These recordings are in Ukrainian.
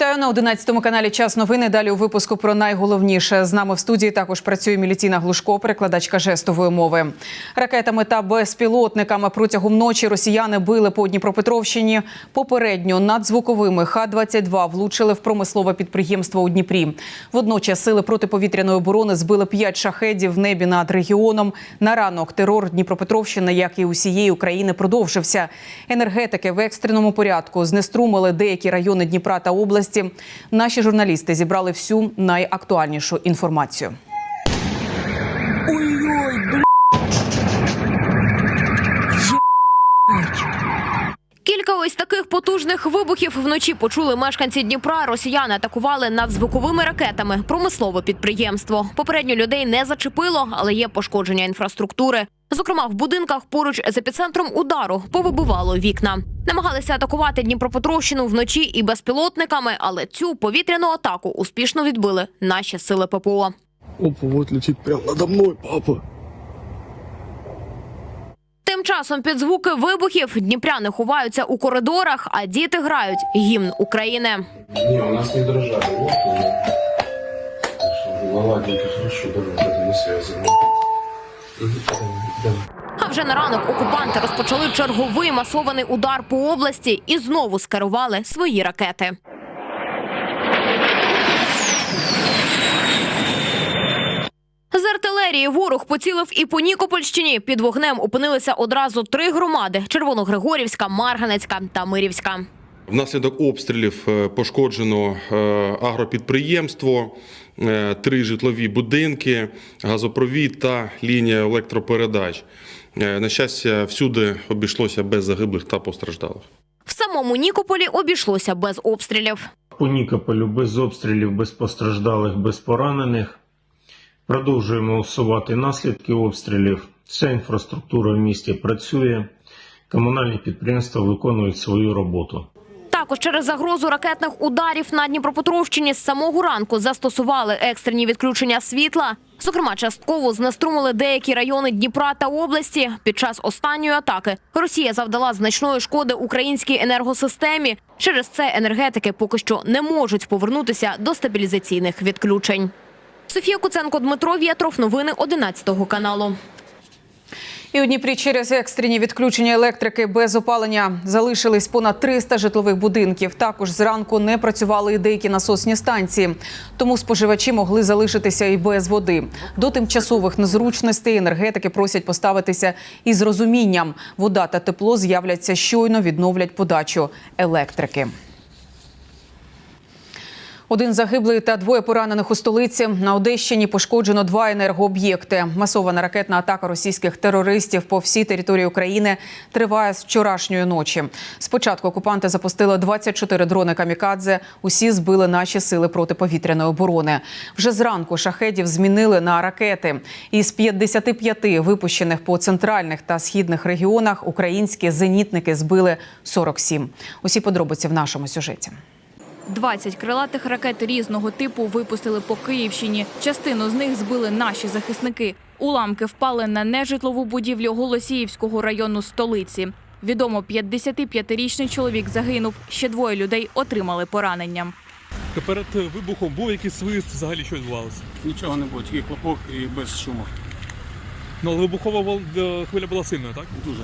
Вітаю на 11 каналі Час новини. Далі у випуску про найголовніше. З нами в студії також працює Мілітіна Глушко, перекладачка жестової мови. Ракетами та безпілотниками протягом ночі росіяни били по Дніпропетровщині. Попередньо надзвуковими Х-22 влучили в промислове підприємство у Дніпрі. Водночас сили протиповітряної оборони збили п'ять шахедів в небі над регіоном. На ранок терор Дніпропетровщини, як і усієї України, продовжився. Енергетики в екстреному порядку знеструмили деякі райони Дніпра та області. Наші журналісти зібрали всю найактуальнішу інформацію. Кілька ось таких потужних вибухів вночі почули мешканці Дніпра. Росіяни атакували надзвуковими ракетами промислове підприємство. Попередньо людей не зачепило, але є пошкодження інфраструктури. Зокрема, в будинках поруч з епіцентром удару повибивало вікна. Намагалися атакувати Дніпропетровщину вночі і безпілотниками, але цю повітряну атаку успішно відбили наші сили ППО. Опа, вот летит прямо надо мной, папа. Тим часом під звуки вибухів дніпряни ховаються у коридорах, а діти грають гімн України. Не, у нас не дрожали. Он. Ладненько, хорошо, давай, не связано. А вже на ранок окупанти розпочали черговий масований удар по області і знову скерували свої ракети. З артилерії ворог поцілив і по Нікопольщині. Під вогнем опинилися одразу три громади: Червоногригорівська, Марганецька та Мирівська. Внаслідок обстрілів е, пошкоджено е, агропідприємство, е, три житлові будинки, газопровід та лінія електропередач. На щастя, всюди обійшлося без загиблих та постраждалих. В самому Нікополі обійшлося без обстрілів. По Нікополю без обстрілів, без постраждалих, без поранених. Продовжуємо усувати наслідки обстрілів. Вся інфраструктура в місті працює. Комунальні підприємства виконують свою роботу. Також через загрозу ракетних ударів на Дніпропетровщині з самого ранку застосували екстрені відключення світла. Зокрема, частково знеструмили деякі райони Дніпра та області. Під час останньої атаки Росія завдала значної шкоди українській енергосистемі. Через це енергетики поки що не можуть повернутися до стабілізаційних відключень. Софія Куценко, Дмитро Вєтров. Новини 11 каналу. І у Дніпрі через екстрені відключення електрики без опалення залишились понад 300 житлових будинків. Також зранку не працювали і деякі насосні станції, тому споживачі могли залишитися і без води. До тимчасових незручностей енергетики просять поставитися із розумінням. Вода та тепло з'являться щойно відновлять подачу електрики. Один загиблий та двоє поранених у столиці. На Одещині пошкоджено два енергооб'єкти. Масована ракетна атака російських терористів по всій території України триває з вчорашньої ночі. Спочатку окупанти запустили 24 дрони камікадзе. Усі збили наші сили протиповітряної оборони. Вже зранку шахедів змінили на ракети. Із 55 випущених по центральних та східних регіонах українські зенітники збили 47. Усі подробиці в нашому сюжеті. 20 крилатих ракет різного типу випустили по Київщині. Частину з них збили наші захисники. Уламки впали на нежитлову будівлю Голосіївського району столиці. Відомо, 55-річний чоловік загинув. Ще двоє людей отримали поранення. Перед вибухом був якийсь свист, взагалі що відбувалося. Нічого не було, тільки хлопок і без шуму. Ну, але вибухова е, хвиля була сильна, так? Дуже.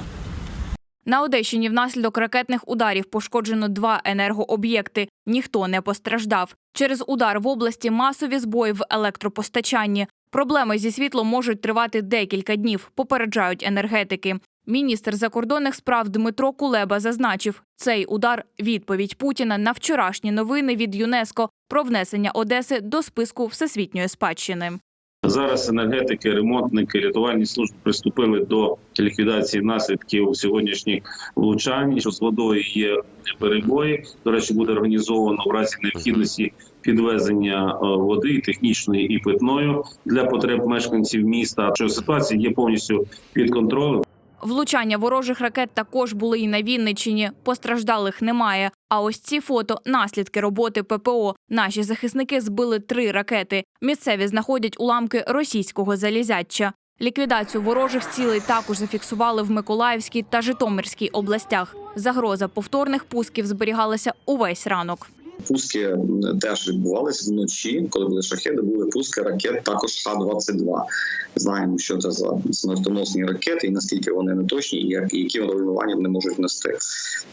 На Одещині внаслідок ракетних ударів пошкоджено два енергооб'єкти. Ніхто не постраждав. Через удар в області масові збої в електропостачанні. Проблеми зі світлом можуть тривати декілька днів, попереджають енергетики. Міністр закордонних справ Дмитро Кулеба зазначив, цей удар відповідь Путіна на вчорашні новини від ЮНЕСКО про внесення Одеси до списку всесвітньої спадщини. Зараз енергетики, ремонтники, рятувальні служби приступили до ліквідації наслідків сьогоднішніх влучань. Що з водою є перебої. До речі, буде організовано в разі необхідності підвезення е, води технічної і питною для потреб мешканців міста. Що ситуація є повністю під контролем. Влучання ворожих ракет також були і на Вінниччині. Постраждалих немає. А ось ці фото наслідки роботи ППО. Наші захисники збили три ракети. Місцеві знаходять уламки російського залізяча. Ліквідацію ворожих цілей також зафіксували в Миколаївській та Житомирській областях. Загроза повторних пусків зберігалася увесь ранок. Пуски теж відбувалися вночі, коли були шахеди, були пуски ракет також Х-22. Знаємо, що це за смертоносні ракети, і наскільки вони не точні, і які руйнування вони можуть нести.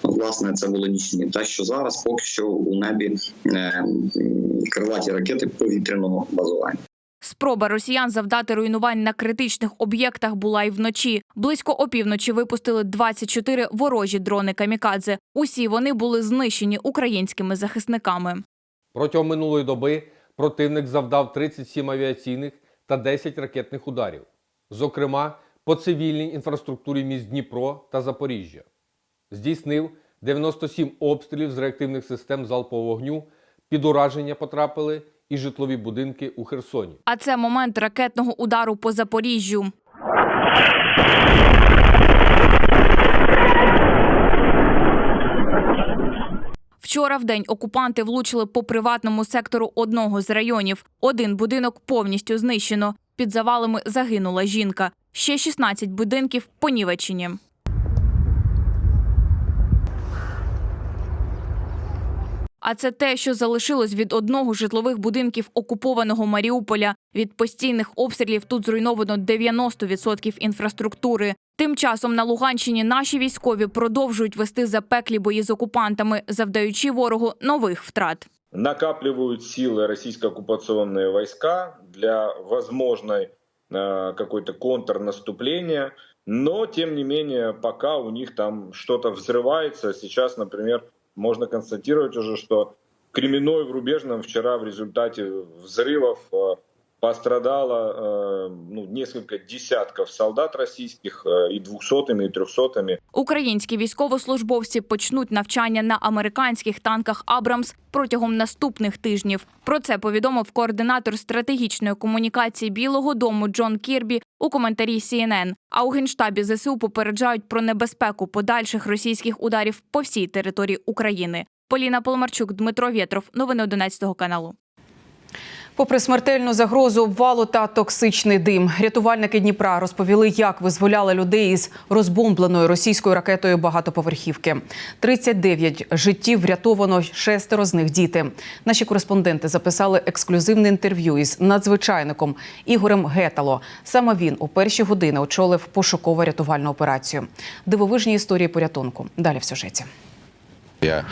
Ну, Власне, це були нічні. Те, що зараз поки що у небі криваті крилаті ракети повітряного базування. Спроба росіян завдати руйнувань на критичних об'єктах була й вночі. Близько опівночі випустили 24 ворожі дрони камікадзе. Усі вони були знищені українськими захисниками. Протягом минулої доби противник завдав 37 авіаційних та 10 ракетних ударів, зокрема по цивільній інфраструктурі міст Дніпро та Запоріжжя. Здійснив 97 обстрілів з реактивних систем залпового вогню, під ураження потрапили і житлові будинки у Херсоні. А це момент ракетного удару по Запоріжжю. Вчора в день окупанти влучили по приватному сектору одного з районів. Один будинок повністю знищено. Під завалами загинула жінка. Ще 16 будинків понівечені. А це те, що залишилось від одного з житлових будинків окупованого Маріуполя. Від постійних обстрілів тут зруйновано 90% інфраструктури. Тим часом на Луганщині наші військові продовжують вести запеклі бої з окупантами, завдаючи ворогу нових втрат. накапливают силы российско-оккупационные войска для возможной э, какой-то контрнаступления, но тем не менее пока у них там что-то взрывается. Сейчас, например, можно констатировать уже, что Кременной в Рубежном вчера в результате взрывов э, пострадало э, ну, несколько десятков солдат российских э, и двухсотыми, и трехсотыми. Українські військовослужбовці почнуть навчання на американських танках Абрамс протягом наступних тижнів. Про це повідомив координатор стратегічної комунікації Білого Дому Джон Кірбі у коментарі CNN. А у генштабі ЗСУ попереджають про небезпеку подальших російських ударів по всій території України. Поліна Полмарчук, Дмитро Вєтров. Новини 11 каналу. Попри смертельну загрозу обвалу та токсичний дим, рятувальники Дніпра розповіли, як визволяли людей із розбомбленою російською ракетою багатоповерхівки. 39 життів врятовано, шестеро з них діти. Наші кореспонденти записали ексклюзивне інтерв'ю із надзвичайником Ігорем Гетало. Саме він у перші години очолив пошуково-рятувальну операцію. Дивовижні історії порятунку. Далі в сюжеті. Я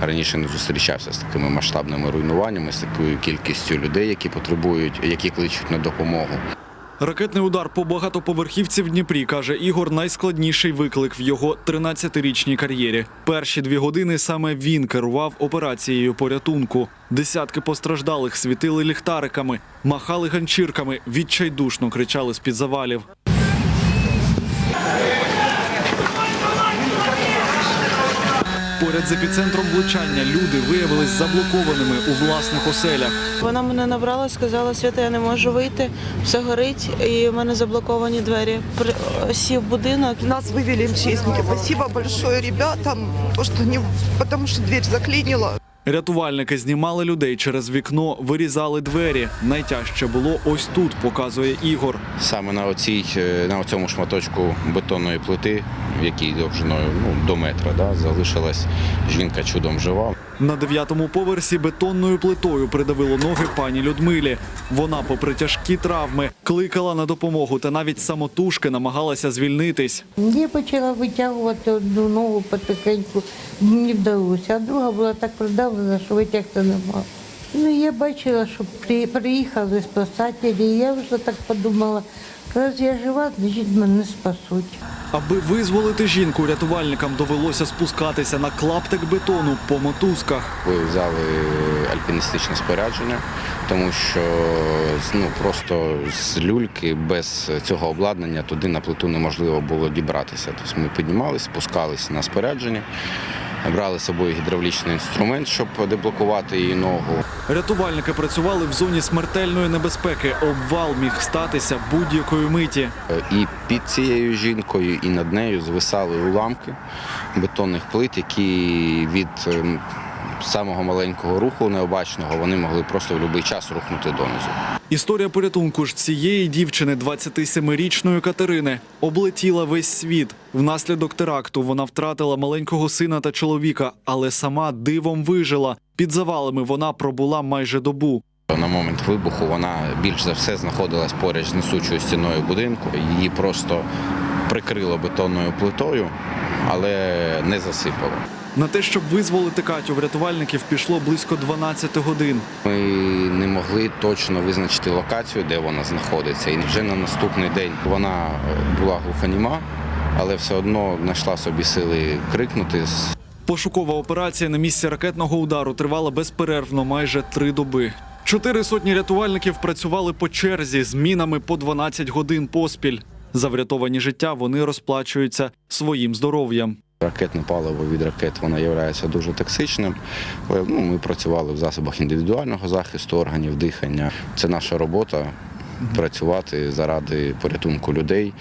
раніше не зустрічався з такими масштабними руйнуваннями, з такою кількістю людей, які потребують, які кличуть на допомогу. Ракетний удар по багатоповерхівці в Дніпрі, каже Ігор, найскладніший виклик в його 13-річній кар'єрі. Перші дві години саме він керував операцією порятунку. Десятки постраждалих світили ліхтариками, махали ганчірками, відчайдушно кричали з-під завалів. Поряд з епіцентром влучання люди виявились заблокованими у власних оселях. Вона мене набрала, сказала, Свята, я не можу вийти, все горить, і в мене заблоковані двері. Сів будинок. Нас вывели МЧСники. Спасибо большое ребятам, то, не, потому что дверь заклинила. Рятувальники знімали людей через вікно, вирізали двері. Найтяжче було ось тут, показує Ігор. Саме на оцій, е, на цьому шматочку бетонної плити, в якій довжиною ну, до метра, да, залишилась жінка чудом жива. На дев'ятому поверсі бетонною плитою придавило ноги пані Людмилі. Вона, попри тяжкі травми, кликала на допомогу та навіть самотужки намагалася звільнитись. Я почала витягувати одну ногу потихеньку, мені вдалося, а друга була так придавлена, що витягти не могла. Ну, я бачила, що при- приїхали спасателі, і я вже так подумала, раз я жива, значить мене спасуть. Аби визволити жінку, рятувальникам довелося спускатися на клаптик бетону по мотузках. Ви взяли альпіністичне спорядження, тому що ну, просто з люльки без цього обладнання туди на плиту неможливо було дібратися. Тобто ми піднімалися, спускалися на спорядження, брали з собою гідравлічний інструмент, щоб деблокувати її ногу. Рятувальники працювали в зоні смертельної небезпеки. Обвал міг статися будь-якої миті. І під цією жінкою, і над нею звисали уламки бетонних плит, які від ем, самого маленького руху необачного вони могли просто в будь-який час рухнути донизу. Історія порятунку ж цієї дівчини, 27-річної Катерини, облетіла весь світ. Внаслідок теракту вона втратила маленького сина та чоловіка, але сама дивом вижила. Під завалами вона пробула майже добу. На момент вибуху вона більш за все знаходилась поруч з несучою стіною будинку. Її просто прикрило бетонною плитою, але не засипало. На те, щоб визволити Катю, в рятувальників пішло близько 12 годин. Ми не могли точно визначити локацію, де вона знаходиться. І вже на наступний день вона е, була глухоніма, але все одно знайшла собі сили крикнути. Пошукова операція на місці ракетного удару тривала безперервно майже три доби. Чотири сотні рятувальників працювали по черзі з мінами по 12 годин поспіль. За врятовані життя вони розплачуються своїм здоров'ям. Ракетне паливо від ракет воно є дуже токсичним. Ну, ми працювали в засобах індивідуального захисту органів дихання. Це наша робота. Працювати заради порятунку людей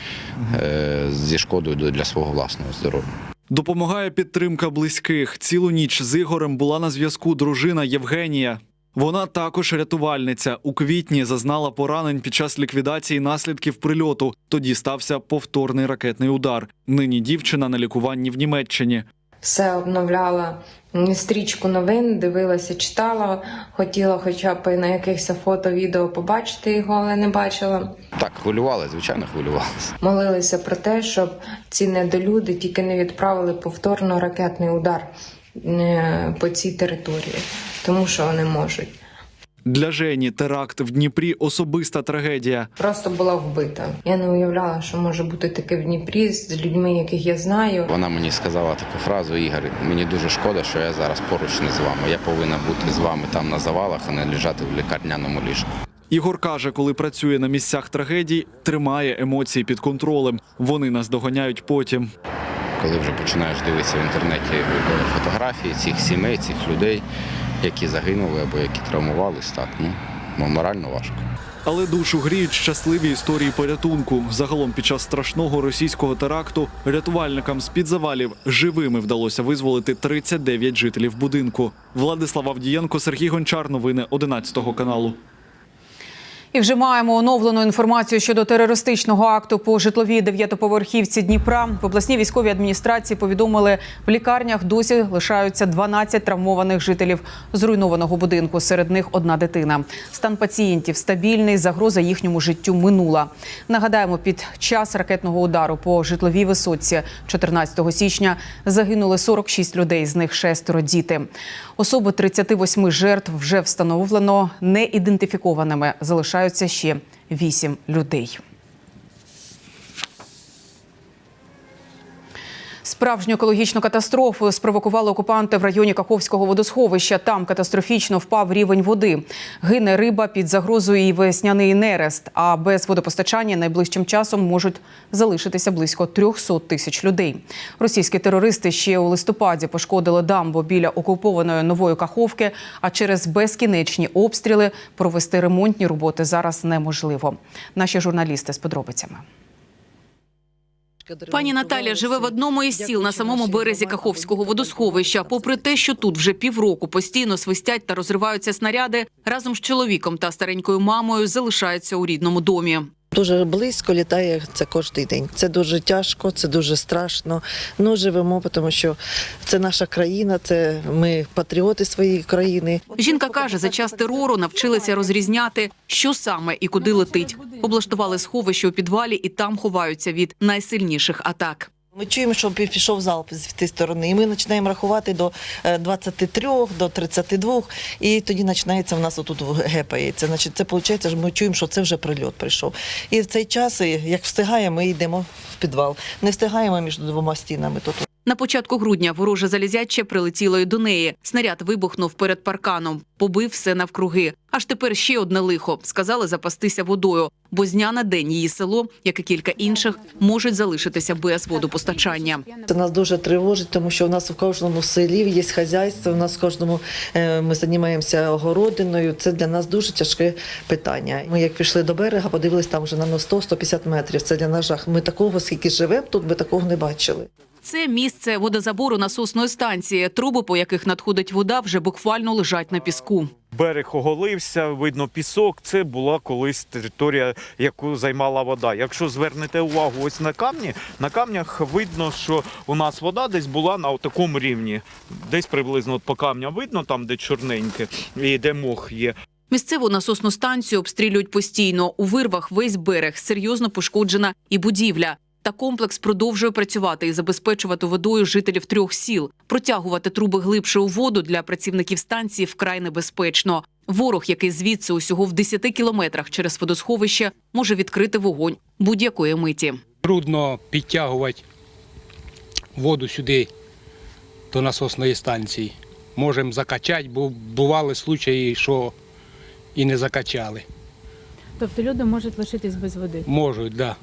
е, зі шкодою для свого власного здоров'я. Допомагає підтримка близьких. Цілу ніч з Ігорем була на зв'язку дружина Євгенія. Вона також рятувальниця. У квітні зазнала поранень під час ліквідації наслідків прильоту. Тоді стався повторний ракетний удар. Нині дівчина на лікуванні в Німеччині. все обновляла стрічку новин, дивилася, читала, хотіла хоча б на якихось фото, відео побачити його, але не бачила. Так, хвилювалися, звичайно, хвилювалися. Молилися про те, щоб ці недолюди тільки не відправили повторно ракетний удар е, по цій території, тому що вони можуть. Для Жені теракт в Дніпрі особиста трагедія. Просто була вбита. Я не уявляла, що може бути таке в Дніпрі з людьми, яких я знаю. Вона мені сказала таку фразу: Ігор, мені дуже шкода, що я зараз поруч не з вами. Я повинна бути з вами там на завалах, а не лежати в лікарняному ліжку. Ігор каже, коли працює на місцях трагедій, тримає емоції під контролем. Вони нас доганяють потім. Коли вже починаєш дивитися в інтернеті фотографії цих сімей, цих людей, які загинули або які травмувались, так ну морально важко. Але душу гріють щасливі історії порятунку. Загалом під час страшного російського теракту рятувальникам з під завалів живими вдалося визволити 39 жителів будинку. Владислав Авдієнко, Сергій Гончар. Новини 11 каналу. І вже маємо оновлену інформацію щодо терористичного акту по житловій дев'ятоповерхівці Дніпра. В обласній військовій адміністрації повідомили, в лікарнях досі лишаються 12 травмованих жителів зруйнованого будинку. Серед них одна дитина. Стан пацієнтів стабільний, загроза їхньому життю минула. Нагадаємо, під час ракетного удару по житловій висотці 14 січня загинули 46 людей, з них шестеро діти. Особи 38 жертв вже встановлено неідентифікованими. Залишаються ще вісім людей. Справжню екологічну катастрофу спровокували окупанти в районі Каховського водосховища. Там катастрофічно впав рівень води. Гине риба під загрозою і весняний нерест. А без водопостачання найближчим часом можуть залишитися близько 300 тисяч людей. Російські терористи ще у листопаді пошкодили дамбу біля окупованої нової Каховки. А через безкінечні обстріли провести ремонтні роботи зараз неможливо. Наші журналісти з подробицями. Пані Наталя живе в одному із сіл на самому березі Каховського водосховища. Попри те, що тут вже півроку постійно свистять та розриваються снаряди, разом з чоловіком та старенькою мамою залишається у рідному домі. Дуже близько літає це кожен день. Це дуже тяжко, це дуже страшно. Ну живемо, тому що це наша країна, це ми патріоти своєї країни. Жінка каже, за час терору навчилися розрізняти, що саме і куди летить. Облаштували сховище у підвалі і там ховаються від найсильніших атак. Ми чуємо, що пішов залп з тієї сторони, і ми починаємо рахувати до е, 23, до 32, і тоді починається в нас отут гепається. Значить, це виходить, ми чуємо, що це вже прильот прийшов. І в цей час, е, як встигає, ми йдемо в підвал. Не встигаємо між двома стінами. Тут На початку грудня вороже залізяче прилетіло й до неї. Снаряд вибухнув перед парканом, побив все навкруги. Аж тепер ще одне лихо. Сказали запастися водою, бо з дня на день її село, як і кілька інших, можуть залишитися без водопостачання. Це нас дуже тривожить, тому що у нас в кожному селі є хазяйство. У нас в кожному е, ми займаємося огородиною. Це для нас дуже тяжке питання. Ми як пішли до берега, подивились там вже на 100-150 метрів. Це для нас жах. Ми такого, скільки живемо, тут ми такого не бачили. Це місце водозабору насосної станції. Труби, по яких надходить вода, вже буквально лежать на піску. берег оголився, видно пісок. Це була колись територія, яку займала вода. Якщо звернете увагу ось на камні, на камнях видно, що у нас вода десь була на такому рівні. Десь приблизно от по камням видно, там де чорненьке і де мох є. Місцеву насосну станцію обстрілюють постійно. У вирвах весь берег серйозно пошкоджена і будівля. Та комплекс продовжує працювати і забезпечувати водою жителів трьох сіл. Протягувати труби глибше у воду для працівників станції вкрай небезпечно. Ворог, який звідси усього в 10 кілометрах через водосховище, може відкрити вогонь будь-якої миті. Трудно підтягувати воду сюди до насосної станції. Можемо закачати, бо бували случаї, що і не закачали. Тобто люди можуть лишитись без води. Можуть, так. Да.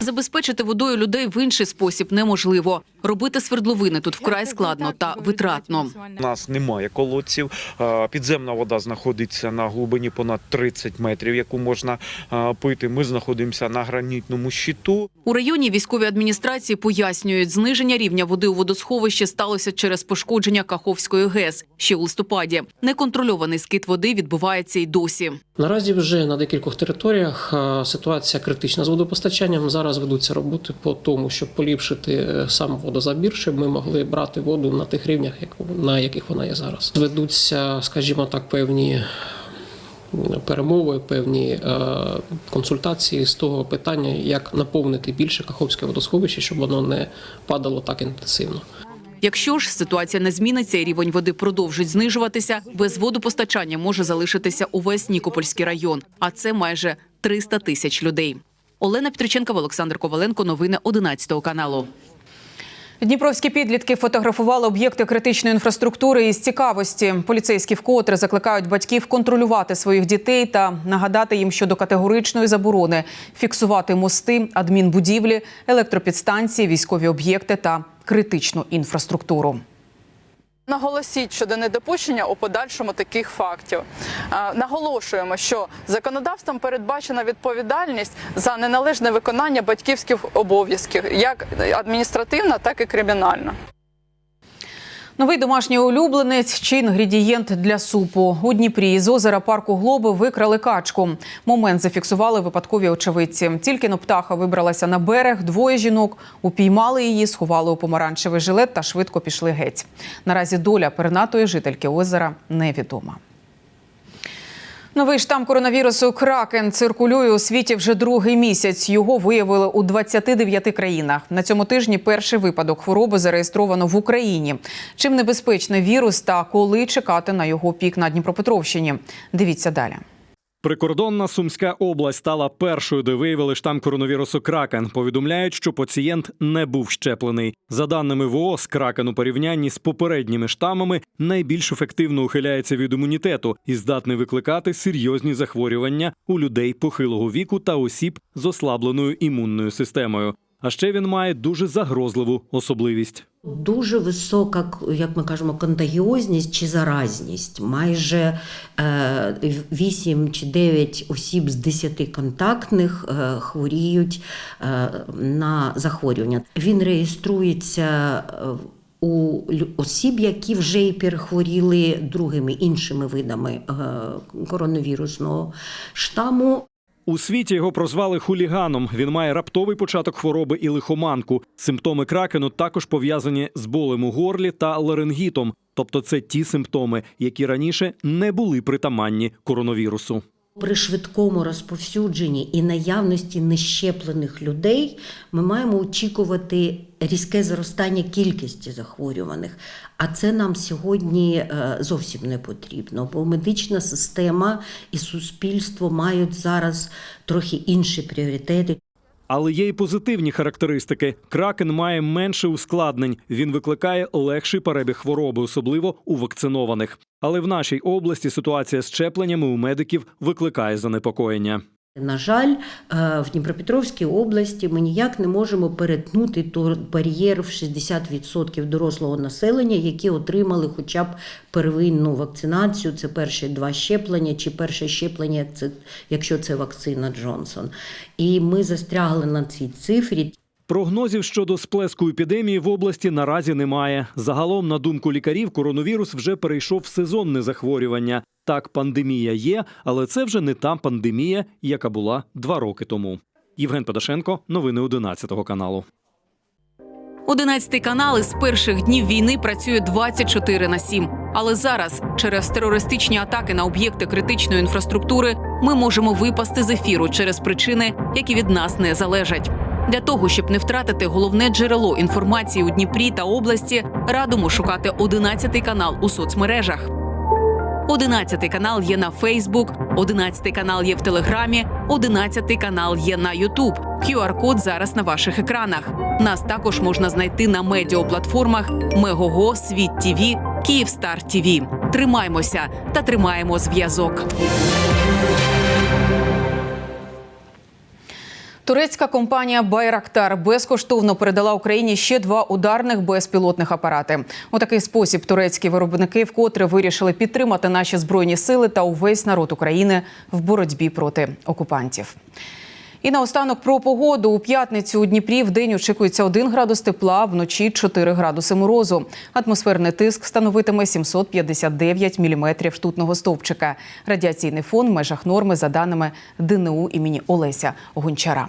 Забезпечити водою людей в інший спосіб неможливо. Робити свердловини тут вкрай складно та витратно. У нас немає колодців. Підземна вода знаходиться на глибині понад 30 метрів, яку можна пити. Ми знаходимося на гранітному щиту. У районі військові адміністрації пояснюють, зниження рівня води у водосховищі сталося через пошкодження Каховської ГЕС ще у листопаді. Неконтрольований скид води відбувається й досі. Наразі вже на декількох територіях ситуація критична з водопостачанням. Зараз ведуться роботи по тому, щоб поліпшити е, сам водозабір, щоб ми могли брати воду на тих рівнях, на яких вона є зараз. Ведуться, скажімо так, певні перемови, певні е, консультації з того питання, як наповнити більше Каховське водосховище, щоб воно не падало так інтенсивно. Якщо ж ситуація не зміниться і рівень води продовжить знижуватися, без водопостачання може залишитися увесь Нікопольський район, а це майже 300 тисяч людей. Олена Петриченкова, Олександр Коваленко. Новини 11 каналу. Дніпровські підлітки фотографували об'єкти критичної інфраструктури із цікавості. Поліцейські вкотре закликають батьків контролювати своїх дітей та нагадати їм щодо категоричної заборони фіксувати мости, адмінбудівлі, електропідстанції, військові об'єкти та критичну інфраструктуру. Наголосіть щодо недопущення у подальшому таких фактів. Е, Наголошуємо, що законодавством передбачена відповідальність за неналежне виконання батьківських обов'язків, як адміністративна, так і кримінальна. Новий домашній улюбленець чи інгредієнт для супу. У Дніпрі з озера парку Глоби викрали качку. Момент зафіксували випадкові очевидці. Тільки но птаха вибралася на берег, двоє жінок упіймали її, сховали у помаранчевий жилет та швидко пішли геть. Наразі доля пернатої жительки озера невідома. Новий штам коронавірусу Кракен циркулює у світі вже другий місяць. Його виявили у 29 країнах. На цьому тижні перший випадок хвороби зареєстровано в Україні. Чим небезпечний вірус та коли чекати на його пік на Дніпропетровщині? Дивіться далі. Прикордонна Сумська область стала першою, де виявили штам коронавірусу Кракен. Повідомляють, що пацієнт не був щеплений. За даними ВООЗ, Кракен у порівнянні з попередніми штамами найбільш ефективно ухиляється від імунітету і здатний викликати серйозні захворювання у людей похилого віку та осіб з ослабленою імунною системою. А ще він має дуже загрозливу особливість. Дуже висока, як ми кажемо, контагіозність чи заразність. Майже 8 чи 9 осіб з 10 контактних е, хворіють е, на захворювання. Він реєструється е, у осіб, які вже й перехворіли другими іншими видами е, коронавірусного штаму. У світі його прозвали хуліганом. Він має раптовий початок хвороби і лихоманку. Симптоми кракену також пов'язані з болем у горлі та ларингітом. Тобто це ті симптоми, які раніше не були притаманні коронавірусу. При швидкому розповсюдженні і наявності нещеплених людей ми маємо очікувати різке зростання кількості захворюваних. А це нам сьогодні е, зовсім не потрібно, бо медична система і суспільство мають зараз трохи інші пріоритети. Але є й позитивні характеристики. Кракен має менше ускладнень. Він викликає легший перебіг хвороби, особливо у вакцинованих. Але в нашій області ситуація з щепленнями у медиків викликає занепокоєння. На жаль, е, в Дніпропетровській області ми ніяк не можемо перетнути той бар'єр в 60% дорослого населення, які отримали хоча б первинну вакцинацію. Це перші два щеплення, чи перше щеплення, якщо це вакцина Джонсон. І ми застрягли на цій цифрі. Прогнозів щодо сплеску епідемії в області наразі немає. Загалом, на думку лікарів, коронавірус вже перейшов в сезонне захворювання. Так, пандемія є, але це вже не та пандемія, яка була два роки тому. Євген Подашенко, новини 11 каналу. 11 канал із перших днів війни працює 24 на 7. Але зараз, через терористичні атаки на об'єкти критичної інфраструктури, ми можемо випасти з ефіру через причини, які від нас не залежать. Для того щоб не втратити головне джерело інформації у Дніпрі та області, радимо шукати 11 канал у соцмережах. 11 канал є на Фейсбук, 11 канал є в Телеграмі, 11 канал є на Ютуб. QR-код зараз на ваших екранах. Нас також можна знайти на медіаплатформах Мегого, Світ ТІВІ, Київстар ТІВІ. Тримаймося та тримаємо зв'язок. Турецька компанія Байрактар безкоштовно передала Україні ще два ударних безпілотних апарати. У такий спосіб турецькі виробники вкотре вирішили підтримати наші збройні сили та увесь народ України в боротьбі проти окупантів. І наостанок про погоду у п'ятницю у Дніпрі в день очікується 1 градус тепла, вночі 4 градуси морозу. Атмосферний тиск становитиме 759 міліметрів штутного стовпчика. Радіаційний фон в межах норми за даними ДНУ імені Олеся Гончара.